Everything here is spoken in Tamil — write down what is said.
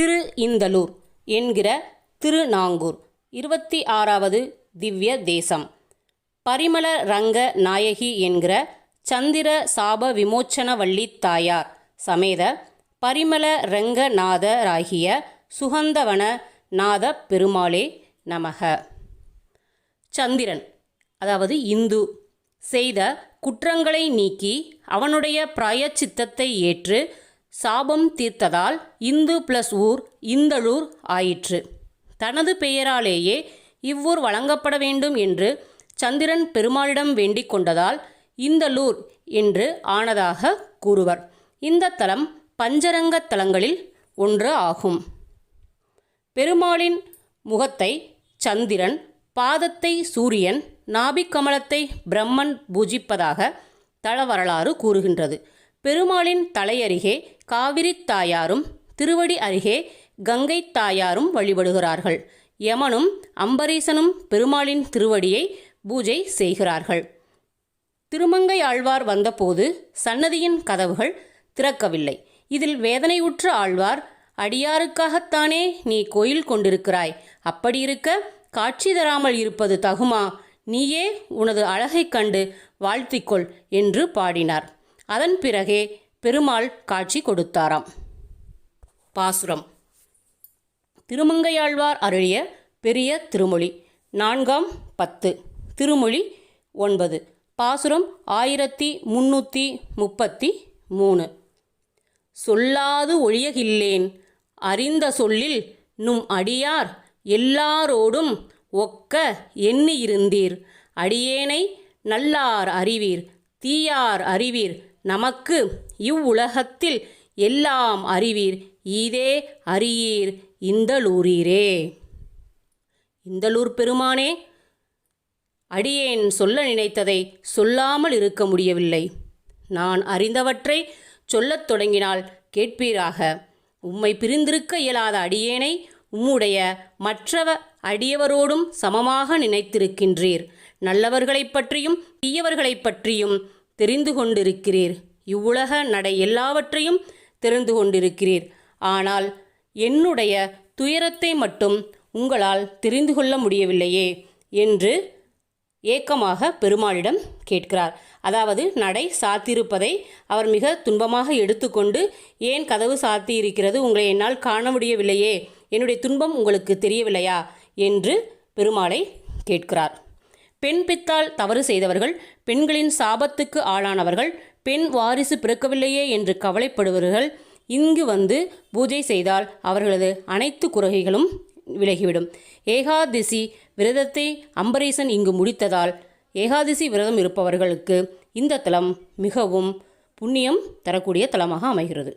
திரு இந்தலூர் என்கிற திருநாங்கூர். இருபத்தி ஆறாவது திவ்ய தேசம். பரிமள ரங்க நாயகி என்கிற சந்திர சாப விமோச்சனவள்ளி தாயார் சமேத பரிமள ரங்கநாதராகிய சுகந்தவன நாத பெருமாளே நமக. சந்திரன் அதாவது இந்து செய்த குற்றங்களை நீக்கி அவனுடைய பிராயச்சித்தத்தை ஏற்று சாபம் தீர்த்ததால் இந்து பிளஸ் ஊர் இந்தளூர் ஆயிற்று. தனது பெயராலேயே இவ்வூர் வழங்கப்பட வேண்டும் என்று சந்திரன் பெருமாளிடம் வேண்டிக் கொண்டதால் இந்தலூர் என்று ஆனதாக கூறுவர். இந்த தலம் பஞ்சரங்க தலங்களில் ஒன்று ஆகும். பெருமாளின் முகத்தை சந்திரன் பாதத்தை சூரியன் நாபிக்கமலத்தை பிரம்மன் பூஜிப்பதாக தள வரலாறு கூறுகின்றது. பெருமாளின் தலையருகே காவிரி தாயாரும் திருவடி அருகே கங்கை தாயாரும் வழிபடுகிறார்கள். யமனும் அம்பரீசனும் பெருமாளின் திருவடியை பூஜை செய்கிறார்கள். திருமங்கை ஆழ்வார் வந்தபோது சன்னதியின் கதவுகள் திறக்கவில்லை. இதில் வேதனையுற்ற ஆழ்வார் அடியாருக்காகத்தானே நீ கோயில் கொண்டிருக்கிறாய்? அப்படியிருக்க காட்சி தராமல் இருப்பது தகுமா? நீயே உனது அழகைக் கண்டு வாழ்த்திக்கொள் என்று பாடினார். அதன் பிறகே பெருமாள் காட்சி கொடுத்தாராம். பாசுரம். திருமங்கையாழ்வார் அருளிய பெரிய திருமொழி நான்காம் பத்து. திருமொழி ஒன்பது. பாசுரம் ஆயிரத்தி முன்னூற்றி முப்பத்தி மூணு. சொல்லாது ஒழியகில்லேன். அறிந்த சொல்லில் நும் அடியார் எல்லாரோடும் ஒக்க எண்ணியிருந்தீர். அடியேனை நல்லார் அறிவீர் தீயார் அறிவீர் நமக்கு இவ்வுலகத்தில் எல்லாம் அறிவீர். ஈதே அறியீர் இந்தலூரீரே. இந்தலூர் பெருமானே அடியேன் சொல்ல நினைத்ததை சொல்லாமல் இருக்க முடியவில்லை. நான் அறிந்தவற்றை சொல்லத் தொடங்கினால் கேட்பீராக. உம்மை பிரிந்திருக்க இயலாத அடியேனை உம்முடைய மற்றவ அடியவரோடும் சமமாக நினைத்திருக்கின்றீர். நல்லவர்களைப் பற்றியும் தீயவர்களைப் பற்றியும் தெரிந்து கொண்டிருக்கிறீர். இவ்வுலக நடை எல்லாவற்றையும் தெரிந்து கொண்டிருக்கிறீர். ஆனால் என்னுடைய துயரத்தை மட்டும் உங்களால் தெரிந்து கொள்ள முடியவில்லையே என்று ஏக்கமாக பெருமாளிடம் கேட்கிறார். அதாவது நடை சாத்தியிருப்பதை அவர் மிக துன்பமாக எடுத்துக்கொண்டு ஏன் கதவு சாத்தி இருக்கிறது உங்களை என்னால் காண முடியவில்லையே. என்னுடைய துன்பம் உங்களுக்கு தெரியவில்லையா? என்று பெருமாளை கேட்கிறார். பெண் பித்தால் தவறு செய்தவர்கள் பெண்களின் சாபத்துக்கு ஆளானவர்கள் பெண் வாரிசு பிறக்கவில்லையே என்று கவலைப்படுபவர்கள் இங்கு வந்து பூஜை செய்தால் அவர்களது அனைத்து குறைகளும் விலகிவிடும். ஏகாதசி விரதத்தை அம்பரீசன் இங்கு முடித்ததால் ஏகாதசி விரதம் இருப்பவர்களுக்கு இந்த தலம் மிகவும் புண்ணியம் தரக்கூடிய தலமாக அமைகிறது.